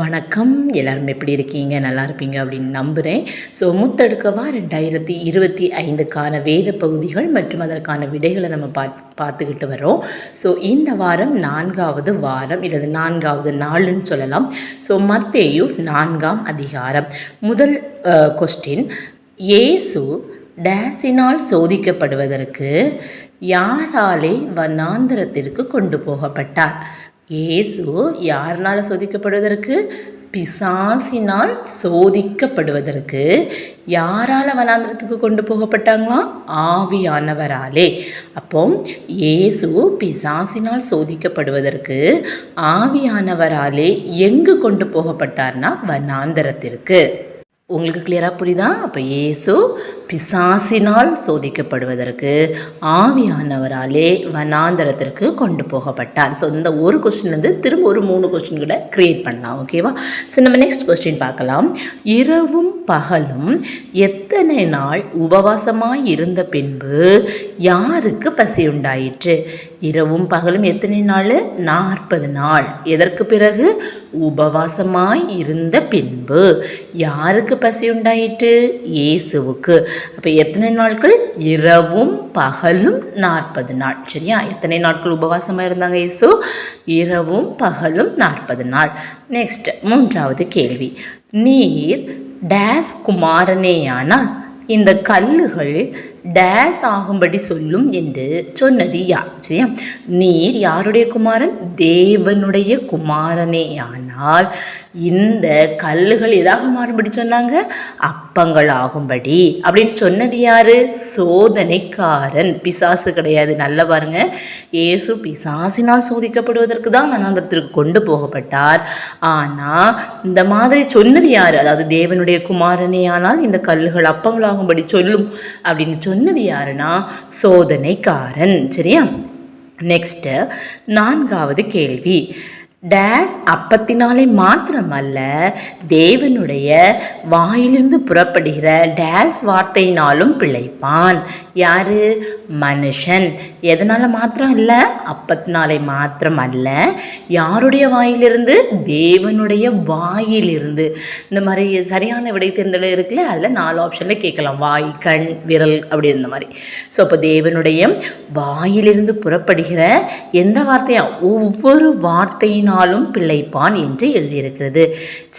வணக்கம். எல்லாரும் எப்படி இருக்கீங்க? நல்லா இருப்பீங்க அப்படின்னு நம்புகிறேன் ஸோ முத்தடுக்கவா? ரெண்டாயிரத்தி இருபத்தி ஐந்துக்கான வேத பகுதிகள் மற்றும் அதற்கான விடைகளை நம்ம பார்த்து பார்த்துக்கிட்டு வரோம். ஸோ இந்த வாரம் நான்காவது வாரம் இல்லது நான்காவது நாளுன்னு சொல்லலாம். ஸோ மத்தேயு நான்காம் அதிகாரம். முதல் கொஸ்டின் ஏசு டேஸினால் சோதிக்கப்படுவதற்கு யாராலே வனாந்திரத்திற்கு கொண்டு போகப்பட்டார்? இயேசு யாருனால் சோதிக்கப்படுவதற்கு? பிசாசினால் சோதிக்கப்படுவதற்கு. யாரால் வனாந்திரத்துக்கு கொண்டு போகப்பட்டாங்களாம்? ஆவியானவராலே. அப்போ இயேசு பிசாசினால் சோதிக்கப்படுவதற்கு ஆவியானவராலே எங்கு கொண்டு போகப்பட்டார்னா? வனாந்திரத்திற்கு. உங்களுக்கு கிளியராக புரியுதா? அப்போ இயேசு பிசாசினால் சோதிக்கப்படுவதற்கு ஆவியானவராலே வனாந்தரத்திற்கு கொண்டு போகப்பட்டார். ஸோ இந்த ஒரு கொஸ்டின்லேருந்து திரும்ப ஒரு மூணு கொஸ்டின் கூட க்ரியேட் பண்ணலாம் ஓகேவா ஸோ நம்ம நெக்ஸ்ட் கொஸ்டின் பார்க்கலாம். இரவும் பகலும் எத்தனை நாள் உபவாசமாக இருந்த பின்பு யாருக்கு பசி உண்டாயிற்று இரவும் பகலும் எத்தனை நாள்? நாற்பது நாள். எதற்கு பிறகு? உபவாசமாய் இருந்த பின்பு. யாருக்கு பசி உண்டாயிற்று? இயேசுவுக்கு. அப்போ எத்தனை நாட்கள்? இரவும் பகலும் நாற்பது நாள். சரியா? எத்தனை நாட்கள் உபவாசமாக இருந்தாங்க இயேசு? இரவும் பகலும் நாற்பது நாள். நெக்ஸ்ட் மூன்றாவது கேள்வி. நீர் டேஸ் குமாரனேயானால் இந்த கல்லுகள் டேஸ் ஆகும்படி சொல்லும் என்று சொன்னது யார்? சரியா? நீர் யாருடைய குமாரன்? தேவனுடைய குமாரனே. ஆனால் இந்த கல்லுகள் எதாக மாறும்படி சொன்னாங்க? அப்பங்கள் ஆகும்படி. அப்படின்னு சொன்னது யாரு? சோதனைக்காரன். பிசாசு கிடையாது. நல்ல பாருங்க. இயேசு பிசாசினால் சோதிக்கப்படுவதற்கு தான் மனாந்திரத்திற்கு கொண்டு போகப்பட்டார். ஆனால் இந்த மாதிரி சொன்னது யாரு? அதாவது தேவனுடைய குமாரனே. ஆனால் இந்த கல்லுகள் அப்பங்களாகும்படி சொல்லும் அப்படின்னு சொன்னது யாருன்னா சோதனைக்காரன் சரியா? நெக்ஸ்ட்டு நான்காவது கேள்வி. டேஸ் அப்பத்தினாலே மாத்திரமல்ல தேவனுடைய வாயிலிருந்து புறப்படுகிற டேஸ் வார்த்தையினாலும் பிழைப்பான். யாரு? மனுஷன். எதனால் மாத்திரம் இல்லை? அப்பத்தினாலே மாத்திரம் அல்ல யாருடைய வாயிலிருந்து? தேவனுடைய வாயிலிருந்து. இந்த மாதிரி சரியான விடை தேர்ந்தெடு இருக்குல்ல அதில் நாலு ஆப்ஷனில் கேட்கலாம். வாய் கண் விரல் அப்படி இந்த மாதிரி. ஸோ அப்போ தேவனுடைய வாயிலிருந்து புறப்படுகிற எந்த வார்த்தையாக ஒவ்வொரு நாளும் பிழைப்பான் என்று எழுதியிருக்கிறது.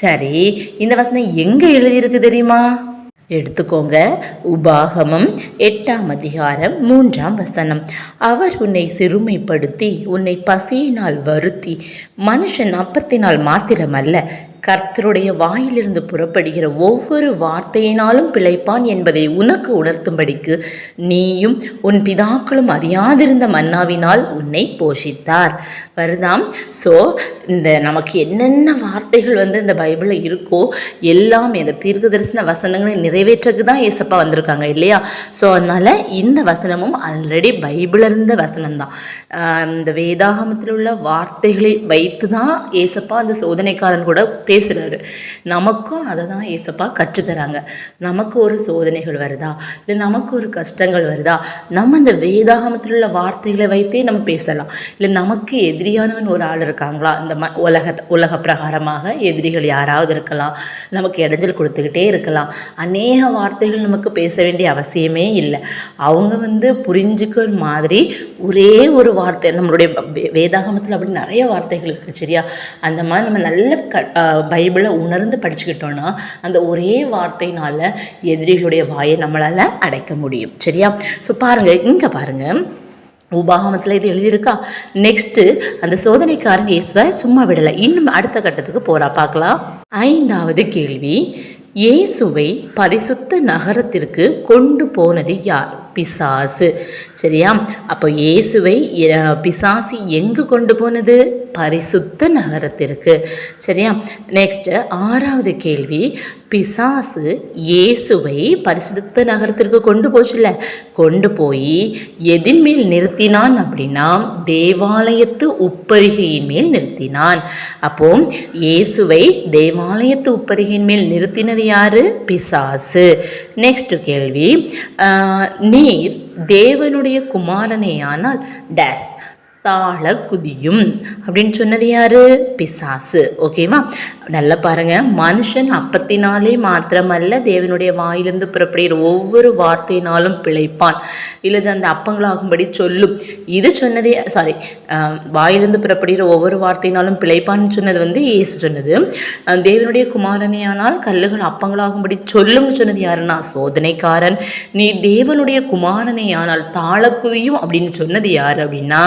சரி இந்த வசனம் எங்கே எழுதியிருக்கு தெரியுமா? எடுத்துக்கோங்க. உபாகமம் எட்டாம் அதிகாரம் மூன்றாம் வசனம். அவர் உன்னை சிறுமைப்படுத்தி உன்னை பசியினால் வருத்தி மனுஷன் அப்பத்தினால் மாத்திரமல்ல கர்த்தருடைய வாயிலிருந்து புறப்படுகிற ஒவ்வொரு வார்த்தையினாலும் பிழைப்பான் என்பதை உனக்கு உணர்த்தும்படிக்கு நீயும் உன் பிதாக்களும் அறியாதிருந்த மன்னாவினால் உன்னை போஷித்தார். வருதாம்? ஸோ இந்த நமக்கு என்னென்ன வார்த்தைகள் வந்து இந்த பைபிளில் இருக்கோ எல்லாம் இந்த தீர்க்க தரிசன வசனங்களை நிறைவேற்றக்கு தான் ஏசப்பா வந்திருக்காங்க இல்லையா? ஸோ அதனால் இந்த வசனமும் ஆல்ரெடி பைபிள் இருந்த வசனம் தான் இந்த வேதாகமத்தில் உள்ள வார்த்தைகளை வைத்து தான் ஏசப்பா அந்த சோதனைக்காரன் கூட பேசுகிறாரு நமக்கும் அதை தான் ஏசப்பா கற்றுத்தராங்க. நமக்கு ஒரு சோதனைகள் வருதா? இல்லை நமக்கு ஒரு கஷ்டங்கள் வருதா? நம்ம அந்த வேதாகமத்தில் உள்ள வார்த்தைகளை வைத்தே நம்ம பேசலாம். இல்லை நமக்கு எதிரியானவன் ஒரு ஆள் இருக்காங்களா? இந்த ம உலக உலக பிரகாரமாக எதிரிகள் யாராவது இருக்கலாம். நமக்கு இடைஞ்சல் கொடுத்துக்கிட்டே இருக்கலாம். அநேக வார்த்தைகள் நமக்கு பேச வேண்டிய அவசியமே இல்லை. அவங்க வந்து புரிஞ்சுக்கிற மாதிரி ஒரே ஒரு வார்த்தை நம்மளுடைய வேதாகமத்தில் அப்படி நிறைய வார்த்தைகள் இருக்குது சரியா? அந்த மாதிரி நம்ம நல்ல க பைபிளை உணர்ந்து படிச்சுக்கிட்டோன்னா அந்த ஒரே வார்த்தையினால் எதிரிகளுடைய வாயை நம்மளால் அடைக்க முடியும். சரியா? ஸோ பாருங்கள் இங்கே பாருங்கள் உபாகமத்தில் இது எழுதியிருக்கா? நெக்ஸ்ட்டு அந்த சோதனைக்காரன் இயேசுவை சும்மா விடலை. இன்னும் அடுத்த கட்டத்துக்கு போகிறா பார்க்கலாம். ஐந்தாவது கேள்வி. இயேசுவை பரிசுத்த நகரத்திற்கு கொண்டு போனது யார்? பிசாசு. சரியா? அப்போ இயேசுவை பிசாசி எங்கு கொண்டு போனது? பரிசுத்த நகரத்திற்கு. சரியா? நெக்ஸ்ட்டு ஆறாவது கேள்வி. பிசாசு இயேசுவை பரிசுத்த நகரத்திற்கு கொண்டு போச்சுல கொண்டு போய் எதின் மேல் நிறுத்தினான் அப்படின்னா தேவாலயத்து உப்பரிகையின் மேல் நிறுத்தினான். அப்போ இயேசுவை தேவாலயத்து உப்பரிகையின் மேல் நிறுத்தினது யாரு? பிசாசு. நெக்ஸ்ட் கேள்வி. நீர் தேவனுடைய குமாரனேயானால் டேஸ் தாழ குதியும். அப்படின்னு சொன்னது யாரு? பிசாசு. ஓகேவா நல்லா பாருங்க. மனுஷன் அப்பத்தினாலே மாத்திரமல்ல தேவனுடைய வாயிலிருந்து புறப்படுகிற ஒவ்வொரு வார்த்தையினாலும் பிழைப்பான். இல்லது அந்த அப்பங்களாகும்படி சொல்லும். இது சொன்னதே சாரி வாயிலிருந்து புறப்படுகிற ஒவ்வொரு வார்த்தையினாலும் பிழைப்பான்னு சொன்னது வந்து இயேசு சொன்னது. தேவனுடைய குமாரனையானால் கல்லுகள் அப்பங்களாகும்படி சொல்லும்னு சொன்னது யாருன்னா? சோதனைக்காரன். நீ தேவனுடைய குமாரனையானால் தாழக்குதியும் அப்படின்னு சொன்னது யார் அப்படின்னா?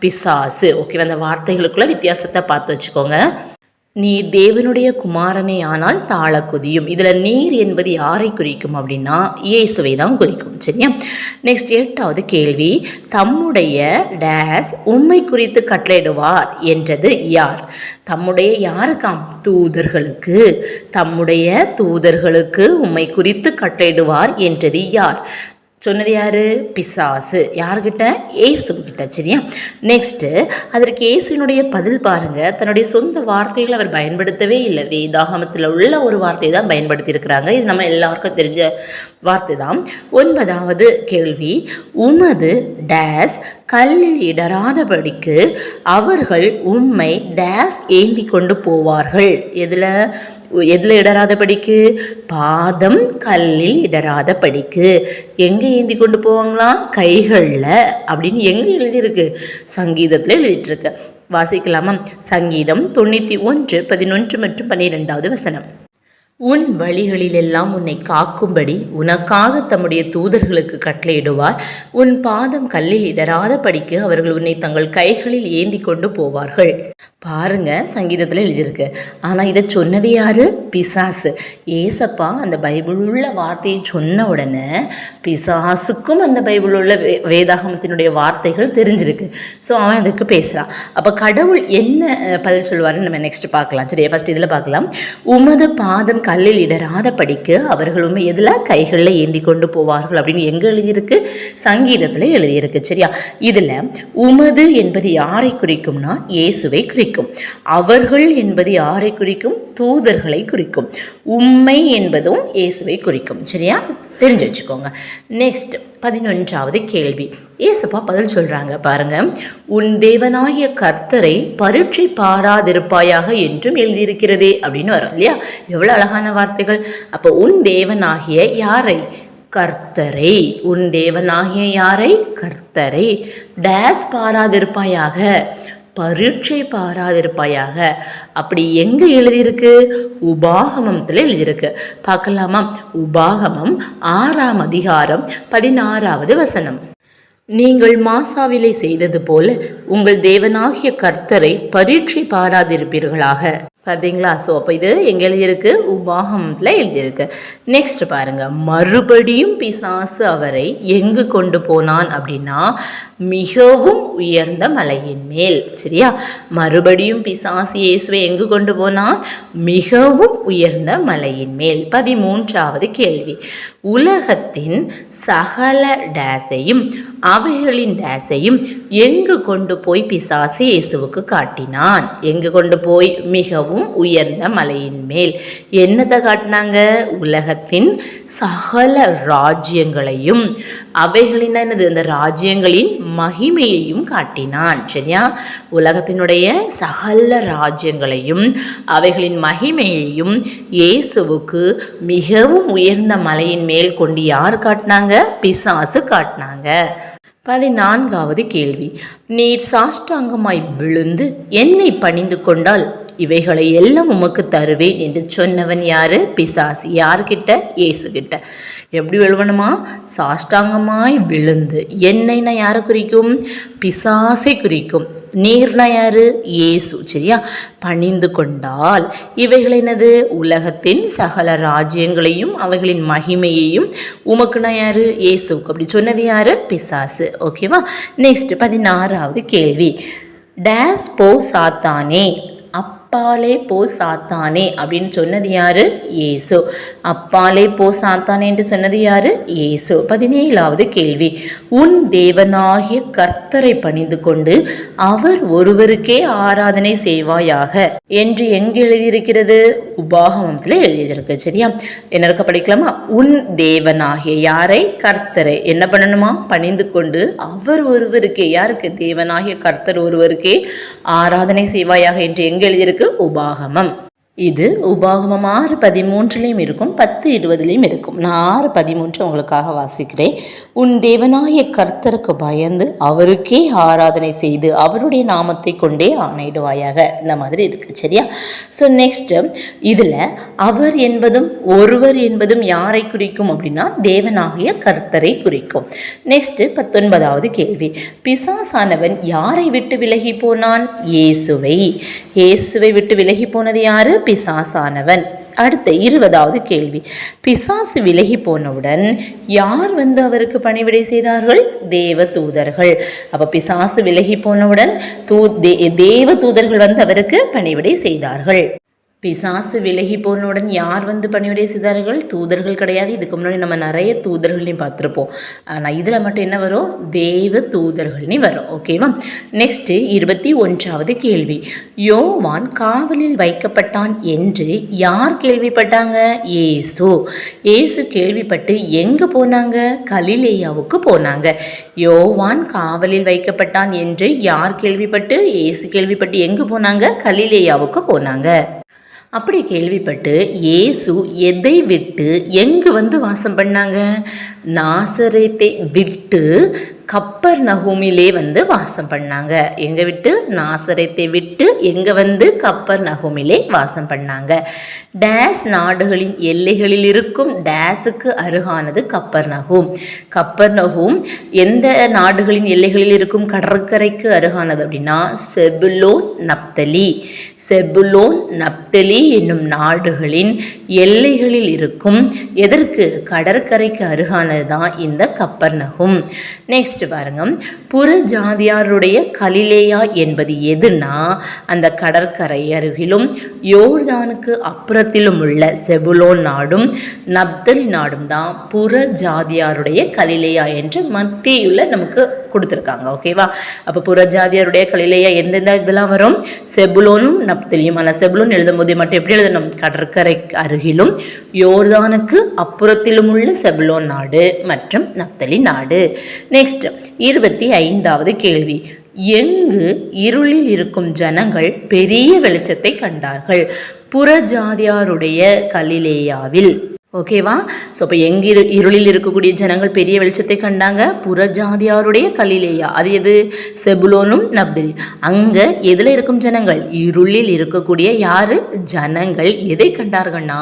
பிசாசு. ஓகே அந்த வார்த்தைகளுக்குள்ள வித்தியாசத்தை பார்த்து வச்சுக்கோங்க. நீ தேவனுடைய குமாரனே ஆனால் தாழ குதியும் இதில் நீர் என்பது யாரை குறிக்கும் அப்படின்னா இயேசுவை தான் குறிக்கும். சரியா? நெக்ஸ்ட் எட்டாவது கேள்வி. தம்முடைய டேஸ் உண்மை குறித்து கட்டளையிடுவார் என்றது யார்? தம்முடைய யாருக்காம்? தூதர்களுக்கு. தம்முடைய தூதர்களுக்கு உண்மை குறித்து கட்டளையிடுவார் என்றது யார்? சொன்னது யாரு? பிசாசு. யார்கிட்ட? ஏசுக்கிட்ட சரியா? நெக்ஸ்ட்டு அதற்கு ஏசுனுடைய பதில் பாருங்க. தன்னுடைய சொந்த வார்த்தைகளை அவர் பயன்படுத்தவே இல்லை. வேதாகமத்தில் உள்ள ஒரு வார்த்தையை தான் பயன்படுத்தியிருக்கிறாங்க. இது நம்ம எல்லாருக்கும் தெரிஞ்ச வார்த்தை தான் ஒன்பதாவது கேள்வி உமது டேஸ் கல்லில் இடராதபடிக்கு அவர்கள் உம்மை டேஸ் ஏந்தி கொண்டு போவார்கள். எதில்? எதில் இடராதபடிக்கு பாதம் கல்லில் இடராதபடிக்கு எங்கே ஏந்தி கொண்டு போவாங்களாம்? கைகளில். அப்படின்னு எங்கே எழுதியிருக்கு? சங்கீதத்தில் எழுதிட்டுருக்கு. வாசிக்கலாமா? சங்கீதம் தொண்ணூற்றி ஒன்று பதினொன்று மற்றும் பன்னிரெண்டாவது வசனம். உன் வழிகளிலெல்லாம் உன்னை காக்கும்படி உனக்காக தம்முடைய தூதர்களுக்கு கட்டளையிடுவார். உன் பாதம் கல்லில் இடராத படிக்கு அவர்கள் உன்னை தங்கள் கைகளில் ஏந்தி கொண்டு போவார்கள். பாருங்க சங்கீதத்தில் எழுதியிருக்கு. ஆனால் இதை சொன்னது யாரு? பிசாசு. ஏசப்பா அந்த பைபிள் உள்ள வார்த்தையை சொன்ன உடனே பிசாசுக்கும் அந்த பைபிள் உள்ள வே வேதாகமத்தினுடைய வார்த்தைகள் தெரிஞ்சிருக்கு. ஸோ அவன் அதுக்கு பேசுகிறான் அப்போ கடவுள் என்ன பதில் சொல்லுவாருன்னு நம்ம நெக்ஸ்ட் பார்க்கலாம். சரியா? ஃபர்ஸ்ட் இதில் பார்க்கலாம். உமது பாதம் கல்லில் இடராத படிக்கு அவர்கள் உண்மை எதில்? கைகளில் ஏந்தி கொண்டு போவார்கள் அப்படின்னு எங்கே எழுதியிருக்கு? சங்கீதத்தில் எழுதியிருக்கு சரியா? இதில் உமது என்பது யாரை குறிக்கும்னா இயேசுவை குறிக்கும். அவர்கள் என்பது யாரை குறிக்கும்? தூதர்களை குறிக்கும். உண்மை என்பதும் இயேசுவை குறிக்கும். சரியா? தெரிஞ்சு வச்சுக்கோங்க. நெக்ஸ்ட் பதினொன்றாவது கேள்வி. ஏசப்பா பதில் சொல்றாங்க பாருங்க. உன் தேவனாகிய கர்த்தரை பரீட்சை பாராதிருப்பாயாக என்றும் எழுதியிருக்கிறதே அப்படின்னு வரும் இல்லையா? எவ்வளோ அழகான வார்த்தைகள். அப்போ உன் தேவனாகிய யாரை கர்த்தரை? உன் தேவனாகிய யாரை? கர்த்தரை. டேஸ் பாராதிருப்பாயாக. பரீட்சை பாராதிருப்பாயாக. அப்படி எங்கே எழுதியிருக்கு? உபாகமத்தில் எழுதியிருக்கு. பார்க்கலாமா? உபாகமம் ஆறாம் அதிகாரம் பதினாறாவது வசனம். நீங்கள் மாசாவிலை செய்தது போல உங்கள் தேவனாகிய கர்த்தரை பரீட்சை பாராதிருப்பீர்களாக. பார்த்தீங்களா? ஸோ அப்போ இது எங்கே எழுதியிருக்கு? உபாகமத்தில் எழுதியிருக்கு. நெக்ஸ்ட் பாருங்க. மறுபடியும் பிசாசு அவரை எங்கு கொண்டு போனான் அப்படின்னா மிகவும் உயர்ந்த மலையின் மேல். சரியா? மறுபடியும் பிசாசு இயேசுவை எங்கு கொண்டு போனான்? மிகவும் உயர்ந்த மலையின் மேல். பதிமூன்றாவது கேள்வி. உலகத்தின் சகல டேஸையும் அவைகளின் டேஸையும் எங்கு கொண்டு போய் பிசாசு இயேசுவுக்கு காட்டினான்? எங்கு கொண்டு போய்? மிகவும் உயர்ந்த மலையின் மேல். என்னத்தை காட்டினாங்க? உலகத்தின் சகல ராஜ்யங்களையும் அவைகளின் என்னது? அந்த ராஜ்யங்களின் மகிமையையும் காட்டினான் சரியா? உலகத்தினுடைய சகல ராஜ்யங்களையும் அவைகளின் மகிமையையும் இயேசுவுக்கு மிகவும் உயர்ந்த மலையின் மேல் கொண்டு யார் காட்டினாங்க? பிசாசு காட்டினாங்க. பதினான்காவது கேள்வி. நீர் சாஷ்டாங்கமாய் விழுந்து என்னை பணிந்து கொண்டால் இவைகளை எல்லாம் உமக்கு தருவேன் என்று சொன்னவன் யார்? பிசாசு. யார்கிட்ட? இயேசு எப்படி விழுவணுமா சாஷ்டாங்கமாய் விழுந்து என்னைனா யாரை குறிக்கும்? பிசாசை குறிக்கும். நீர்னா யாரு? இயேசு. சரியா? பணிந்து கொண்டால் இவைகள் என்னது? உலகத்தின் சகல ராஜ்யங்களையும் அவைகளின் மகிமையையும் உமக்குனா யாரு? இயேசுக்கு அப்படி சொன்னது யாரு? பிசாசு. ஓகேவா? நெக்ஸ்ட் பதினாறாவது கேள்வி. டேஸ் போ சாத்தானே. அப்பாலே போ சாத்தானே அப்படின்னு சொன்னது யாரு? ஏசு. அப்பாலே போ சாத்தானே என்று சொன்னது யாரு? ஏசு. பதினேழாவது கேள்வி. உன் தேவனாகிய கர்த்தரை பணிந்து கொண்டு அவர் ஒருவருக்கே ஆராதனை செய்வாயாக என்று எங்கு எழுதியிருக்கிறது? உபாகமத்தில் எழுதியிருக்கு சரியா? என்ன இருக்க படிக்கலாமா? உன் தேவனாகிய யாரை? கர்த்தரை. என்ன பண்ணணுமா? பணிந்து கொண்டு அவர் ஒருவருக்கே யாருக்கு? தேவனாகிய கர்த்தர் ஒருவருக்கே ஆராதனை செய்வாயாக என்று எங்கு எழுதியிருக்கு? உபாகமம் இது உபாகமம் ஆறு பதிமூன்றுலேயும் இருக்கும் பத்து இருபதுலேயும் இருக்கும். நான் ஆறு பதிமூன்று உங்களுக்காக வாசிக்கிறேன். உன் தேவனாய கர்த்தருக்கு பயந்து அவருக்கே ஆராதனை செய்து அவருடைய நாமத்தை கொண்டே ஆணையிடுவாயாக. இந்த மாதிரி இருக்கு சரியா? ஸோ நெக்ஸ்ட்டு இதில் அவர் என்பதும் ஒருவர் என்பதும் யாரை குறிக்கும்? அப்படின்னா தேவனாகிய கர்த்தரை குறிக்கும். நெக்ஸ்ட்டு பத்தொன்பதாவது கேள்வி பிசாசானவன் யாரை விட்டு விலகி போனான்? இயேசுவை. இயேசுவை விட்டு விலகி போனது யாரு? பிசாசானவன். அடுத்த இருபதாவது கேள்வி. பிசாசு விலகி போனவுடன் யார் வந்து அவருக்கு பணிவிடை செய்தார்கள்? தேவ தூதர்கள் அப்போ பிசாசு விலகி போனவுடன் தூ தே தேவ தூதர்கள் வந்து அவருக்கு பணிவிடை செய்தார்கள். பிசாசு விலகி போனவுடன் யார் வந்து பணிவிடை செய்தார்கள்? தூதர்கள் கிடையாது. இதுக்கு முன்னாடி நம்ம நிறைய தூதர்களையும் பார்த்துருப்போம். ஆனால் இதில் மட்டும் என்ன வரும்? தேவ தூதர்கள்னு வரும். ஓகேவா நெக்ஸ்ட்டு இருபத்தி ஒன்றாவது கேள்வி. யோவான் காவலில் வைக்கப்பட்டான் என்று யார் கேள்விப்பட்டாங்க? ஏசு. ஏசு கேள்விப்பட்டு எங்கே போனாங்க? கலிலேயாவுக்கு போனாங்க. யோவான் காவலில் வைக்கப்பட்டான் என்று யார் கேள்விப்பட்டு? ஏசு கேள்விப்பட்டு எங்கே போனாங்க? கலிலேயாவுக்கு போனாங்க. அப்படி கேள்விப்பட்டு இயேசு எதை விட்டு எங்கு வந்து வாசம் பண்ணாங்க? நாசரேத்தை விட்டு கப்பர் நகூமிலே வந்து வாசம் பண்ணாங்க. எங்கே விட்டு? நாசரத்தை விட்டு எங்கே வந்து கப்பர் நகூமிலே வாசம் பண்ணாங்க. டேஸ் நாடுகளின் எல்லைகளில் இருக்கும் டேஸுக்கு அருகானது கப்பர் நகோம். கப்பர் நகோம் எந்த நாடுகளின் எல்லைகளில் இருக்கும் கடற்கரைக்கு அருகானது அப்படின்னா செபுலோன் நப்தலி. செபுலோன் நப்தலி என்னும் நாடுகளின் எல்லைகளில் இருக்கும் எதற்கு? கடற்கரைக்கு அருகானது தான் இந்த கப்பர் நகும். நெக்ஸ்ட் பாருங்க. புற ஜாதியாருடைய கலிலேயா என்பது எதுனா அந்த கடற்கரை அருகிலும் யோர்தானுக்கு அப்புறத்திலும் உள்ள செபுலோன் நாடும் நப்தலி நாடும் தான் புற ஜாதியாருடைய கலிலேயா என்று மத்தியுள்ள நமக்கு கொடுத்துருக்காங்க ஓகேவா அப்போ புறஜாதியருடைய கலிலேயா எந்தெந்த இதெல்லாம் வரும்? செபுலோனும் நப்தலியும். ஆனால் செபுலோன் எழுதும் போது மட்டும் எப்படி எழுதணும்? கடற்கரை அருகிலும் யோர்தானுக்கு அப்புறத்திலும் உள்ள செபுலோன் நாடு மற்றும் நப்தலி நாடு. நெக்ஸ்ட் இருபத்தி ஐந்தாவது கேள்வி. எங்கு இருளில் இருக்கும் ஜனங்கள் பெரிய வெளிச்சத்தை கண்டார்கள்? புறஜாதியாருடைய கலிலேயாவில். ஓகேவா ஸோ இப்போ எங்கே இரு இருளில் இருக்கக்கூடிய ஜனங்கள் பெரிய வெளிச்சத்தை கண்டாங்க. புற ஜாதியாருடைய கலிலேயா. அது எது? செபுலோனும் நப்தலி. அங்கே எதில் இருக்கும் ஜனங்கள்? இருளில் இருக்கக்கூடிய யார்? ஜனங்கள். எதை கண்டார்கள்னா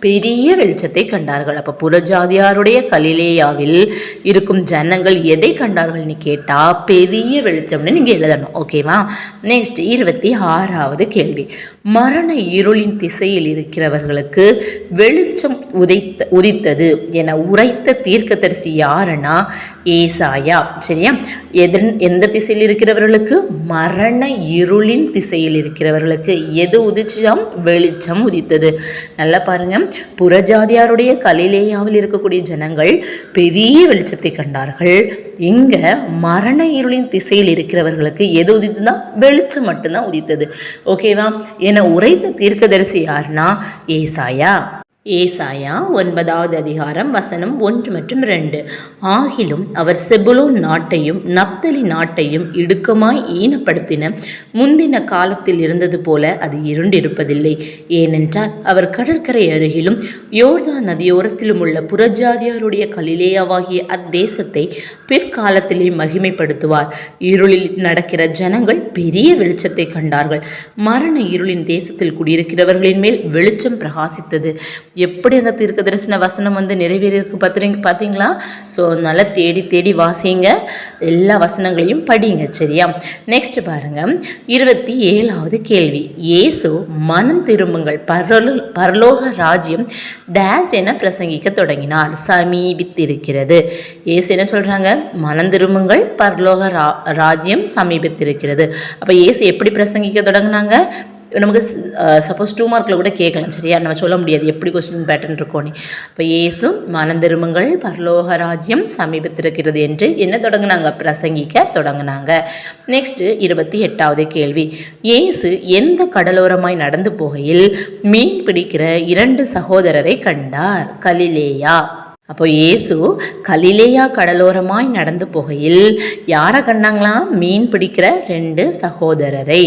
பெரிய வெளிச்சத்தை கண்டார்கள். அப்போ புறஜாதியாருடைய கலிலேயாவில் இருக்கும் ஜனங்கள் எதை கண்டார்கள்னு கேட்டால் பெரிய வெளிச்சம்னு நீங்கள் எழுதணும். ஓகேவா நெக்ஸ்ட் இருபத்தி ஆறாவது கேள்வி. மரண இருளின் திசையில் இருக்கிறவர்களுக்கு வெளிச்சம் உதைத்த உதித்தது என உரைத்த தீர்க்கதரிசி யாருன்னா? ஏசாயா. சரியா? எதன் எந்த திசையில் இருக்கிறவர்களுக்கு? மரண இருளின் திசையில் இருக்கிறவர்களுக்கு. எது உதிச்சாம் வெளிச்சம் உதித்தது. நல்லா பாருங்கள் புறஜாதியாருடைய கலிலேயாவில் இருக்கக்கூடிய ஜனங்கள் பெரிய வெளிச்சத்தை கண்டார்கள். இங்க மரண இருளின் திசையில் இருக்கிறவர்களுக்கு எது உதித்துனா வெளிச்சம் மட்டும்தான் உதித்தது. ஓகேவா என உரைத்த தீர்க்கதரிசி யாருன்னா? ஏசாயா. ஏசாயா ஒன்பதாவது அதிகாரம் வசனம் ஒன்று மற்றும் ரெண்டு. ஆகிலும் அவர் செபுலோன் நாட்டையும் நப்தலி நாட்டையும் இடுக்கமாய் ஈனப்படுத்தின. முந்தின காலத்தில் இருந்தது போல அது இருண்டிருப்பதில்லை. ஏனென்றால் அவர் கடற்கரை அருகிலும் யோர்தா நதியோரத்திலும் உள்ள புறஜாதியாருடைய கலிலேயாவாகிய அத்தேசத்தை பிற்காலத்திலே மகிமைப்படுத்துவார். இருளில் நடக்கிற ஜனங்கள் பெரிய வெளிச்சத்தை கண்டார்கள். மரண இருளின் தேசத்தில் குடியிருக்கிறவர்களின் மேல் வெளிச்சம் பிரகாசித்தது. எப்படி அந்த தீர்க்க தரிசன வசனம் வந்து நிறைவேறியிருக்கு பார்த்துறீங்க பார்த்தீங்களா ஸோ நல்லா தேடி தேடி வாசிங்க. எல்லா வசனங்களையும் படிங்க சரியா? நெக்ஸ்ட் பாருங்கள் இருபத்தி ஏழாவது கேள்வி. இயேசு மனம் திரும்புங்கள். பரலோ பரலோக ராஜ்யம் டேஸ் என பிரசங்கிக்க தொடங்கினார். சமீபித்திருக்கிறது. இயேசு என்ன சொல்கிறாங்க மனம் திரும்புங்கள். பரலோக ரா ராஜ்யம் சமீபித்திருக்கிறது. அப்போ இயேசு எப்படி பிரசங்கிக்க தொடங்கினாங்க? நமக்கு சப்போஸ் டூ மார்க்கில் கூட கேட்கலாம் சரியா? நம்ம சொல்ல முடியாது எப்படி கொஸ்டின் பேட்டர்ன் இருக்கோன்னு இப்போ ஏசும் மனம் திரும்புங்கள் பரலோக ராஜ்யம் சமீபத்திருக்கிறது என்று என்ன தொடங்கினாங்க? பிரசங்கிக்க தொடங்கினாங்க. நெக்ஸ்ட்டு இருபத்தி எட்டாவது கேள்வி. ஏசு எந்த கடலோரமாய் நடந்து போகையில் மீன் பிடிக்கிற இரண்டு சகோதரரை கண்டார்? கலிலேயா. அப்போ இயேசு கலிலேயா கடலோரமாய் நடந்து போகையில் யாரை கண்டாங்களாம் மீன் பிடிக்கிற ரெண்டு சகோதரரை.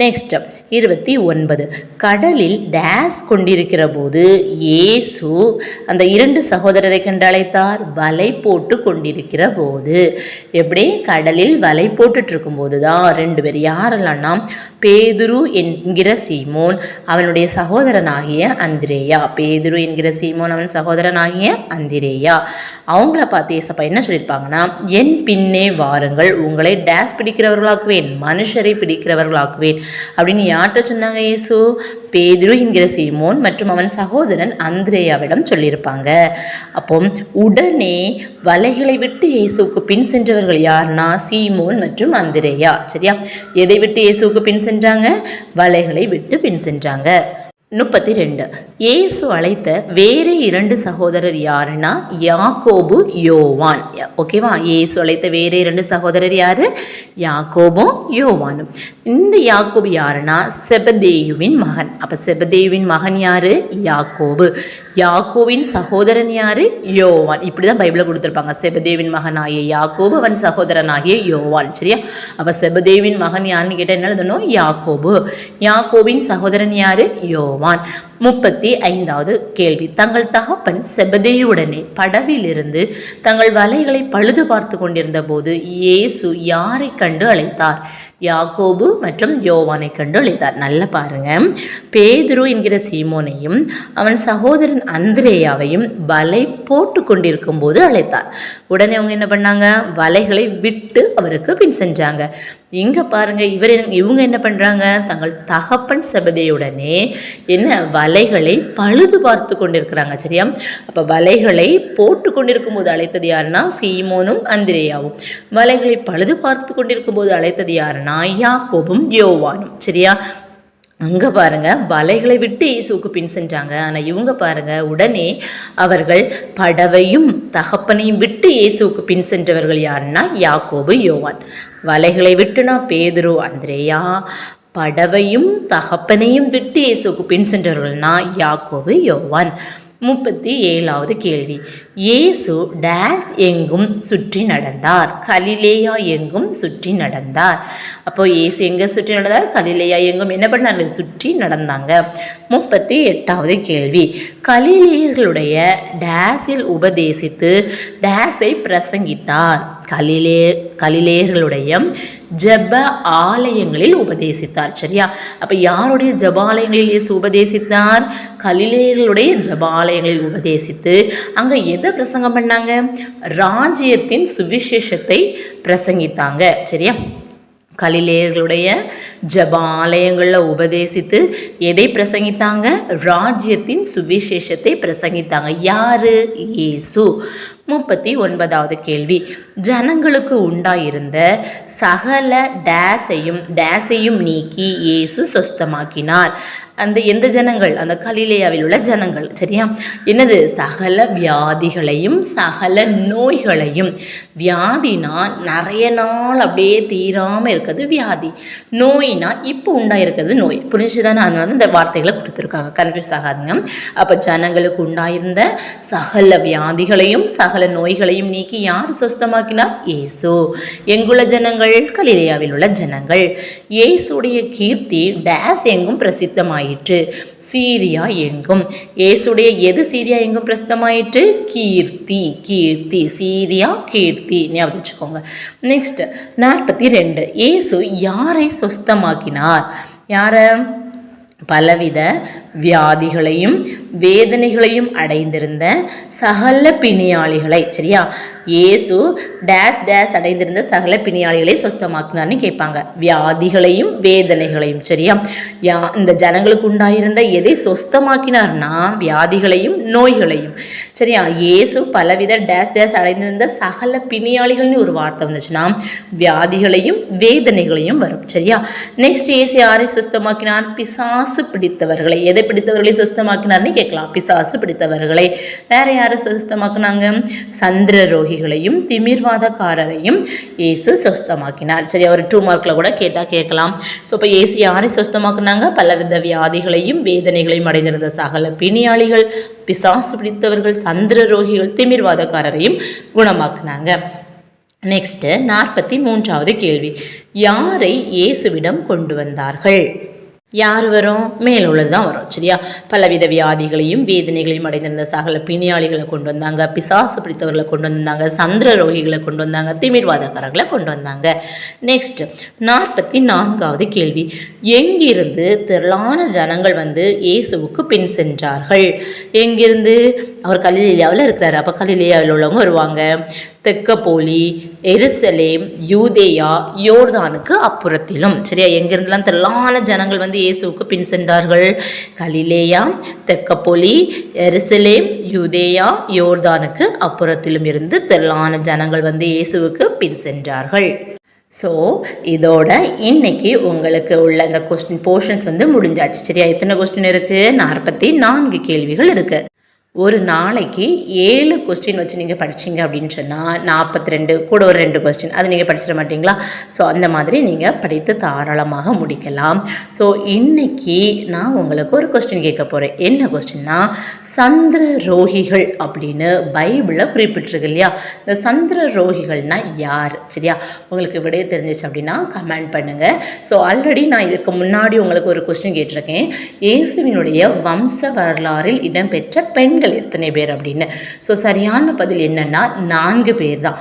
நெக்ஸ்ட் இருபத்தி ஒன்பது. கடலில் டேஸ் கொண்டிருக்கிற போது இயேசு அந்த இரண்டு சகோதரரை கண்டழைத்தார் வலை போட்டு கொண்டிருக்கிற போது. எப்படி கடலில் வலை போட்டுட்டு இருக்கும்போது தான் ரெண்டு பேர் யாரெல்லாம்னா பேதுரு என்கிற சீமோன் அவனுடைய சகோதரனாகிய அந்திரேயா. பேதுரு என்கிற சீமோன் அவன் சகோதரனாகிய அந்திரேயா அவங்கள பார்த்து ஏசப்பா என்ன சொல்லியிருப்பாங்கன்னா என் பின்னே வாருங்கள் உங்களை டேஸ் பிடிக்கிறவர்களாக்குவேன் மனுஷரை பிடிக்கிறவர்களாக்குவேன். அப்படின்னு யார்கிட்ட சொன்னாங்க இயேசு? பேதுரு என்கிற சீமோன் மற்றும் அவன் சகோதரன் அந்திரேயாவிடம் சொல்லியிருப்பாங்க. அப்போ உடனே வலைகளை விட்டு இயேசுவுக்கு பின் சென்றவர்கள் யார்னா சீமோன் மற்றும் அந்திரேயா. சரியா? எதை விட்டு இயேசுவுக்கு பின் சென்றாங்க? வலைகளை விட்டு பின் சென்றாங்க. முப்பத்தி ரெண்டு ஏசு அழைத்த வேறு இரண்டு சகோதரர் யாருன்னா யாக்கோபு யோவான். ஓகேவா ஏசு அழைத்த வேறு இரண்டு சகோதரர் யார்? யாக்கோபும் யோவானும். இந்த யாக்கோபு யாருன்னா செபதேயுவின் மகன். அப்போ செபதேயுவின் மகன் யார்? யாக்கோபு. யாக்கோவின் சகோதரன் யார்? யோவான். இப்படி தான் பைபிளில் கொடுத்துருப்பாங்க. செபதேவின் மகனாகிய யாக்கோபு அவன் சகோதரனாகிய யோவான். சரியா? அப்போ செபதேவின் மகன் யாருன்னு கேட்டால் என்ன எழுதணும்? யாக்கோபு. யாக்கோவின் சகோதரன் யாரு? யோவான். யோவான் முப்பத்தி ஐந்தாவது கேள்வி. தங்கள் தகப்பன் செபதேயுடனே படவிலிருந்து தங்கள் வலைகளை பழுது பார்த்து கொண்டிருந்த போது இயேசு யாரை கண்டு அழைத்தார்? யாகோபு மற்றும் யோவானை கண்டு அழைத்தார். நல்ல பாருங்க. பேதுரு என்கிற சீமோனையும் அவன் சகோதரன் அந்திரேயாவையும் வலை போட்டு கொண்டிருக்கும் போது அழைத்தார். உடனே அவங்க என்ன பண்ணாங்க? வலைகளை விட்டு அவருக்கு பின் செஞ்சாங்க இங்கே பாருங்க இவர் இவங்க என்ன பண்ணுறாங்க தங்கள் தகப்பன் செபதையுடனே என்ன வலை வலைகளை பழுது பார்த்து கொண்டிருக்கிறாங்க சரியா? அப்போ வலைகளை போட்டு கொண்டிருக்கும் போது அழைத்தது யாருன்னா சீமோனும் அந்திரேயாவும். வலைகளை பழுது பார்த்து கொண்டிருக்கும் போது அழைத்தது யாருன்னா யாக்கோபும் யோவானும் சரியா? அங்கே பாருங்க வலைகளை விட்டு இயேசுக்கு பின் சென்றாங்க. ஆனால் இவங்க பாருங்க உடனே அவர்கள் படவையும் தகப்பனையும் விட்டு இயேசுக்கு பின் சென்றவர்கள் யாருன்னா யாக்கோபு யோவான். வலைகளை விட்டுனா பேதுரு அந்திரேயா படவையும் தகப்பனையும் விட்டு இயேசுக்கு பின் சென்றவர்கள்னா யாக்கோவு யோவான். முப்பத்தி ஏழாவது கேள்வி. இயேசு டேஸ் எங்கும் சுற்றி நடந்தார். கலிலேயா எங்கும் சுற்றி நடந்தார். அப்போ இயேசு எங்கே சுற்றி நடந்தார்? கலிலேயா எங்கும். என்ன பண்ணாங்க சுற்றி நடந்தாங்க. முப்பத்தி எட்டாவது கேள்வி. கலிலேயர்களுடைய டேஸில் உபதேசித்து டேஸை பிரசங்கித்தார். கலிலே கலிலேயர்களுடைய ஜப ஆலயங்களில் உபதேசித்தார். சரியா? அப்போ யாருடைய ஜபாலயங்களில் இயேசு உபதேசித்தார்? கலிலேயர்களுடைய ஜபாலயங்களில் உபதேசித்து அங்கே எதை பிரசங்கம் பண்ணாங்க? ராஜ்யத்தின் சுவிசேஷத்தை பிரசங்கித்தாங்க. சரியா? கலிலேயர்களுடைய ஜபாலயங்களில் உபதேசித்து எதை பிரசங்கித்தாங்க? ராஜ்யத்தின் சுவிசேஷத்தை பிரசங்கித்தாங்க. யாரு? இயேசு. முப்பத்தி ஒன்பதாவது கேள்வி. ஜனங்களுக்கு உண்டாயிருந்த சகல டேஸையும் டேஸையும் நீக்கி இயேசு சொஸ்தமாக்கினார். அந்த எந்த ஜனங்கள்? அந்த கலிலேயாவில் உள்ள ஜனங்கள். சரியா? என்னது? சகல வியாதிகளையும் சகல நோய்களையும். வியாதினா நிறைய நாள் அப்படியே தீராமல் இருக்கிறது வியாதி. நோயினா இப்போ உண்டாயிருக்கிறது நோய். புரிஞ்சுதானே? அதனால இந்த வார்த்தைகளை கொடுத்துருக்காங்க. கன்ஃபியூஸ் ஆகாதுங்க. அப்போ ஜனங்களுக்கு உண்டாயிருந்த சகல வியாதிகளையும் சகல நோய்களையும் நீக்கி யார் சொஸ்தமாக்கினார்? ஏசு. எங்குள்ள ஜனங்கள்? கலிலேயாவில் உள்ள ஜனங்கள். ஏசுடைய கீர்த்தி டேஸ் எங்கும் பிரசித்தமாயிற்று பிரசித்தமாயிற்று சீரியா எங்கும். ஏசுடைய எது சீரியா எங்கும் பிரசித்தமாயிற்று? கீர்த்தி கீர்த்தி சீரியா கீர்த்தி. ஞாபகம் வச்சுக்கோங்க. நெக்ஸ்ட் நாற்பத்தி ரெண்டு ஏசு யாரை சொஸ்தமாக்கினார்? யாரை? பலவித வியாதிகளையும் வேதனைகளையும் அடைந்திருந்த சகல பிணியாளிகளை சரியா? இயேசு டேஸ் டேஸ் அடைந்திருந்த சகல பிணியாளிகளை சொஸ்தமாக்கினார்னு கேட்பாங்க. வியாதிகளையும் வேதனைகளையும் சரியா? யா இந்த ஜனங்களுக்கு உண்டாயிருந்த எதை சொஸ்தமாக்கினார்னா வியாதிகளையும் நோய்களையும். சரியா? இயேசு பலவித டேஸ் டேஸ் அடைந்திருந்த சகல பிணியாளிகள்னு ஒரு வார்த்தை வந்துச்சுன்னா வியாதிகளையும் வேதனைகளையும் வரும் சரியா? நெக்ஸ்ட் இயேசு யாரை சுஸ்தமாக்கினார்? பிசாசு பிடித்தவர்களை. எதை பிடித்தவர்களை சுஸ்தமாக்கினார்னு கேட்கலாம். பிசாசு பிடித்தவர்களை. வேற யாரை சுஸ்தமாக்குனாங்க? சந்திர ரோகிகளையும் திமிர்வாதக்காரரையும் இயேசு சுஸ்தமாக்கினார். சரி அவர் டூ மார்க்கில் கூட கேட்டால் கேட்கலாம். ஸோ இப்போ இயேசு யாரை சுஸ்தமாக்குனாங்க? பலவித வியாதிகளையும் வேதனைகளையும் அடைந்திருந்த சகல பிணியாளிகள் பிசாசு பிடித்தவர்கள் சந்திர ரோகிகள் திமிர்வாதக்காரரையும் குணமாக்குனாங்க. நெக்ஸ்ட்டு நாற்பத்தி மூன்றாவது கேள்வி. யாரை இயேசுவிடம் கொண்டு வந்தார்கள்? யார் வரும்? மேலுள்ளது தான் வரும் சரியா? பலவித வியாதிகளையும் வேதனைகளையும் அடைந்திருந்த சகல பிணியாளிகளை கொண்டு வந்தாங்க பிசாசு பிடித்தவர்களை கொண்டு வந்தாங்க சந்திர ரோகிகளை கொண்டு வந்தாங்க திமிர்வாதக்காரர்களை கொண்டு வந்தாங்க. நெக்ஸ்ட் நாற்பத்தி நான்காவது கேள்வி. எங்கிருந்து திரளான ஜனங்கள் வந்து இயேசுவுக்கு பின் சென்றார்கள்? எங்கிருந்து? அவர் கலிலியாவில் இருக்கிறார். அப்போ கலிலியாவில் உள்ளவங்க வருவாங்க. தெக்கப்போலி எருசலேம் யூதேயா யோர்தானுக்கு அப்புறத்திலும். சரியா? எங்கிருந்தெல்லாம் திரளான ஜனங்கள் வந்து இயேசுவுக்கு பின் சென்றார்கள். கலிலேயா தெக்கப்போலி எருசலேம் யூதேயா யோர்தானுக்கு அப்புறத்திலும் இருந்து திரளான ஜனங்கள் வந்து இயேசுவுக்கு பின் சென்றார்கள். ஸோ இதோட இன்னைக்கு உங்களுக்கு உள்ள இந்த கொஸ்டின் போர்ஷன்ஸ் வந்து முடிஞ்சாச்சு. சரியா? எத்தனை கொஸ்டின் இருக்குது நாற்பத்தி நான்கு கேள்விகள் இருக்குது ஒரு நாளைக்கு ஏழு கொஸ்டின் வச்சு நீங்கள் படிச்சீங்க அப்படின்னு சொன்னால் நாற்பத்தி ரெண்டு கூட ஒரு ரெண்டு கொஸ்டின் அது நீங்கள் படிச்சிட மாட்டிங்களா? ஸோ அந்த மாதிரி நீங்கள் படித்து தாராளமாக முடிக்கலாம். ஸோ இன்னைக்கு நான் உங்களுக்கு ஒரு கொஸ்டின் கேட்க போகிறேன் என்ன கொஸ்டின்னா சந்திர ரோகிகள் அப்படின்னு பைபிளில் குறிப்பிட்டிருக்கு இல்லையா? இந்த சந்திர ரோகிகள்னால் யார்? சரியா? உங்களுக்கு விடைய தெரிஞ்சிச்சு அப்படின்னா கமெண்ட் பண்ணுங்கள் ஸோ ஆல்ரெடி நான் இதுக்கு முன்னாடி உங்களுக்கு ஒரு கொஸ்டின் கேட்டிருக்கேன். இயேசுவினுடைய வம்ச வரலாறில் இடம்பெற்ற பெண் பெண்கள் எத்தனை பேர் அப்படின்னு. ஸோ சரியான பதில் என்னன்னா நான்கு பேர் தான்.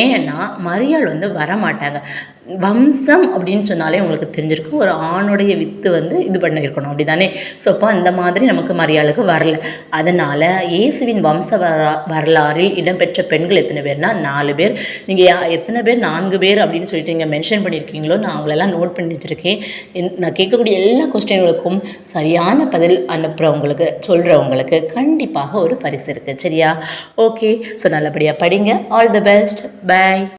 ஏன்னா மரியாள் வந்து வரமாட்டாங்க. வம்சம் அப்படின்னு சொன்னாலே உங்களுக்கு தெரிஞ்சிருக்கும். ஒரு ஆணுடைய வித்து வந்து இது பண்ணியிருக்கணும். அப்படி தானே ஸோ அப்போ அந்த மாதிரி நமக்கு மரியாளுக்கு வரல. அதனால் இயேசுவின் வம்ச வர வரலாறில் இடம்பெற்ற பெண்கள் எத்தனை பேர்னா நாலு பேர். நீங்கள் யா எத்தனை பேர்? நான்கு பேர் அப்படின்னு சொல்லிட்டு நீங்கள் மென்ஷன் பண்ணியிருக்கீங்களோ நான் அவங்களெல்லாம் நோட் பண்ணி வச்சுருக்கேன் என்- நான் கேட்கக்கூடிய எல்லா கொஸ்டின்களுக்கும் சரியான பதில் அனுப்புகிறவங்களுக்கு சொல்கிறவங்களுக்கு கண்டிப்பாக ஒரு பரிசு இருக்குது சரியா? ஓகே ஸோ நல்லபடியாக படிங்க. All the best by